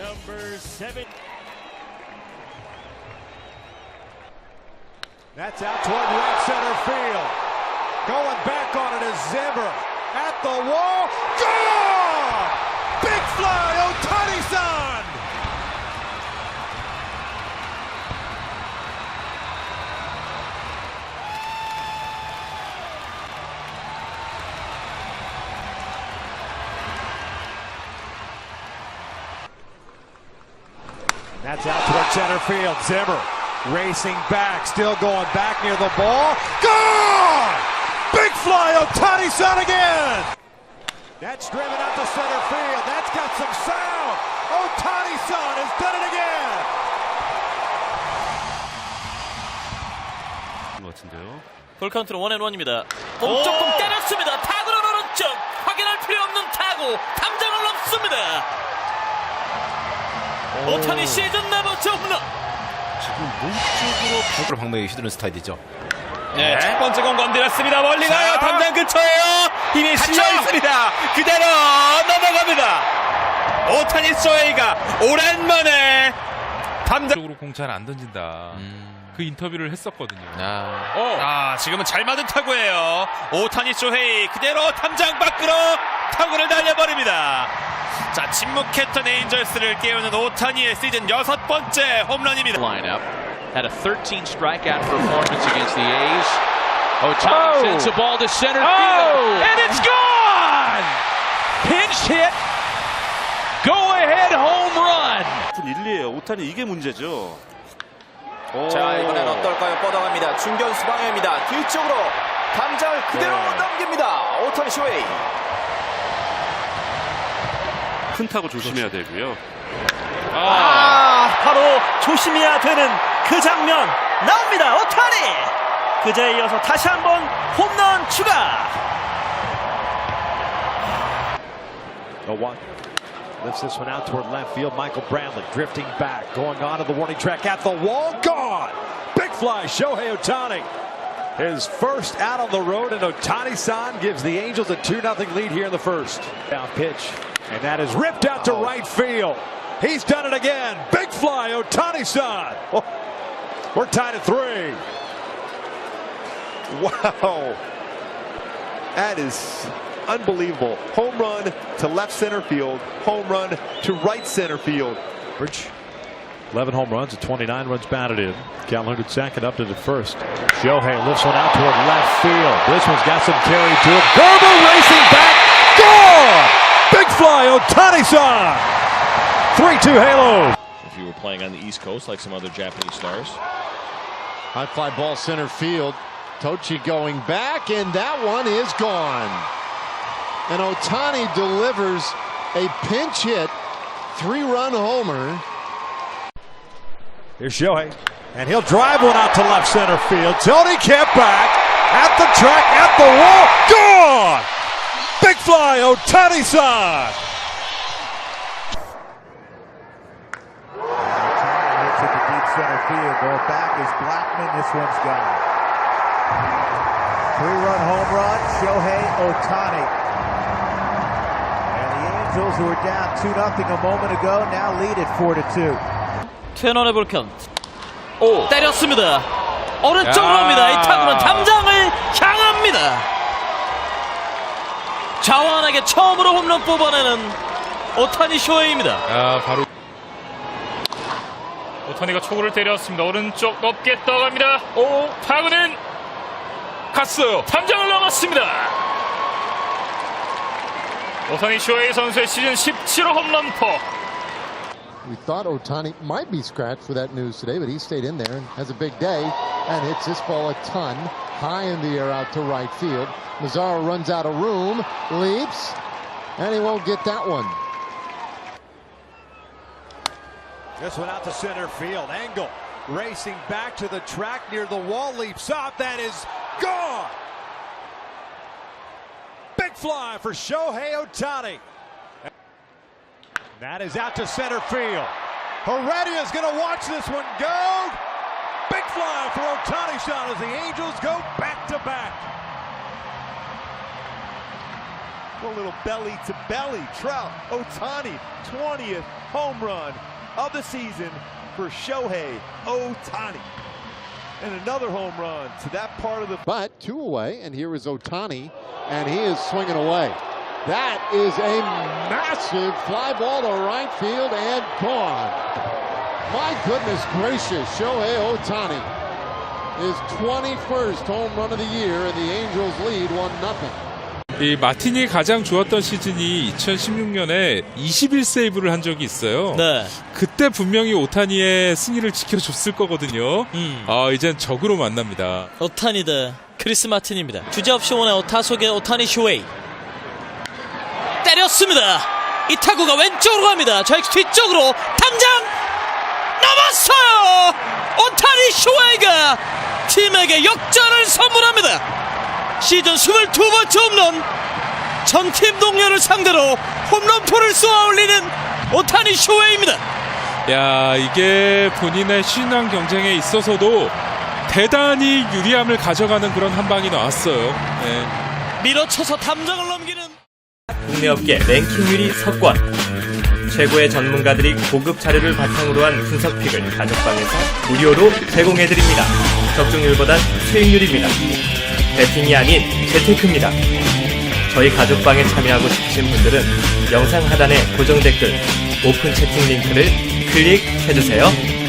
number seven. That's out toward right center field. Going back on it is Zimmer. At the wall. Gone! Big fly, Otani-san! That's out toward center field. Zimmer racing back, still going back near the ball. Gone! Big fly, Otani-san again! That's driven out to center field. That's got some sound. Otani-san has done it again. 것 같은데요. 볼카운트는 원앤원입니다. 공 조금 때렸습니다. 오타니 시즌 네 번째 홈런. 지금 몸쪽으로 발을 방망이 휘두르는 스타일이죠. 네, 첫 번째 공 건드렸습니다. 멀리 가요. 담장 근처에요. 힘이 실려 있습니다. 그대로 넘어갑니다. 오타니 소에이가 오랜만에 담장. 쪽으로 공 잘 안 던진다. 그 인터뷰를 했었거든요. 아, 지금은 잘 맞은 타구예요. 오타니 쇼헤이 그대로 담장 밖으로 타구를 날려버립니다. 자, 침묵했던 에인절스를 깨우는 오타니의 시즌 여섯 번째 홈런입니다. lineup. Had a 13 strikeout performance against the A's. Otani sends the ball to center field. And it's gone! Pinch hit. Go ahead home run. 1리에요. 오타니 이게 문제죠. 자 이번엔 어떨까요? 뻗어갑니다. 중견 수 방향입니다. 뒤쪽으로 담장을 그대로 넘깁니다. 오타니 쇼웨이. 큰 타구 조심해야 되고요. 아, 바로 조심해야 되는 그 장면 나옵니다. 오타니. 그제에 이어서 다시 한번 홈런 추가. The one lifts this one out toward left field. Michael Bradley drifting back, going on to the warning track at the wall. Gone! Big fly, Shohei Otani. His first out on the road, and Otani San gives the Angels a 2 0 lead here in the first. Down pitch, and that is ripped out to oh. right field. He's done it again. Big fly, Otani San. Oh, we're tied at three. Wow. That is unbelievable. Home run to left center field, home run to right center field. Average. 11 home runs and 29 runs batted in. Calhoun it up to the first. Shohei lifts one out toward left field. This one's got some carry to it. Gerber racing back. Gone! Big fly, Otani-san. 3-2 Halo. If you were playing on the East Coast like some other Japanese stars. High fly ball center field. Tochi going back, and that one is gone. And Otani delivers a pinch hit, three run homer. Here's Shohei. And he'll drive one out to left center field. Tony Kemp back at the track, at the wall. Gone! Big fly, Otani-san. hits it to deep center field. Going back is Blackman. This one's gone. Three-run home run, Shohei Otani. And the Angels, who were down 2 0 a moment ago, now lead at 4 2. 트웬원의 볼카운트. 오. 때렸습니다. 오른쪽으로 옵니다. 이 타구는 담장을 향합니다. 자완에게 처음으로 홈런 뽑아내는 오타니 쇼헤이입니다. 아, 바로 오타니가 초구를 때렸습니다. 오른쪽 높게 떠갑니다. 오, 타구는 갔어요. 담장을 넘었습니다. 오타니 쇼헤이 선수의 시즌 17호 홈런포. We thought Otani might be scratched for that news today, but he stayed in there and has a big day and hits this ball a ton high in the air out to right field. Mazzaro runs out of room, leaps, and he won't get that one. This one out to center field. Angle racing back to the track near the wall. Leaps up. That is gone. Big fly for Shohei Otani. That is out to center field. Heredia is going to watch this one go. Big fly for Otani-san as the Angels go back to back. A little belly to belly. Trout, Otani, 20th home run of the season for Shohei Otani. And another home run to that part of the But two away, and here is Otani, and he is swinging away. That is a massive fly ball to right field and gone. My goodness gracious, Shohei Otani. His 21st home run of the year, and the Angels lead 1 0. 이 마틴이 가장 좋았던 시즌이 2016년에 21세이브를 한 적이 있어요. 네. 그때 분명히 오타니의 승리를 지켜줬을 거거든요. 음. 아, 이젠 적으로 만납니다. 오타니 대 크리스 마틴입니다. 주제 없이 오네요. 타석의 오타니 쇼웨이. 때렸습니다. 이 타구가 왼쪽으로 갑니다. 좌익 뒤쪽으로 당장 넘었어요. 오타니 쇼웨이가 팀에게 역전을 선물합니다. 시즌 22번째 홈런. 전팀 동료를 상대로 홈런포를 쏘아 올리는 오타니 쇼웨이입니다. 야, 이게 본인의 신앙 경쟁에 있어서도 대단히 유리함을 가져가는 그런 한 방이 나왔어요. 네. 밀어쳐서 담장을 넘기는 국내 업계 랭킹 1위 석권. 최고의 전문가들이 고급 자료를 바탕으로 한 분석픽을 가족방에서 무료로 제공해드립니다. 적중률보단 수익률입니다. 배팅이 아닌 재테크입니다. 저희 가족방에 참여하고 싶으신 분들은 영상 하단의 고정 댓글 오픈 채팅 링크를 클릭해주세요.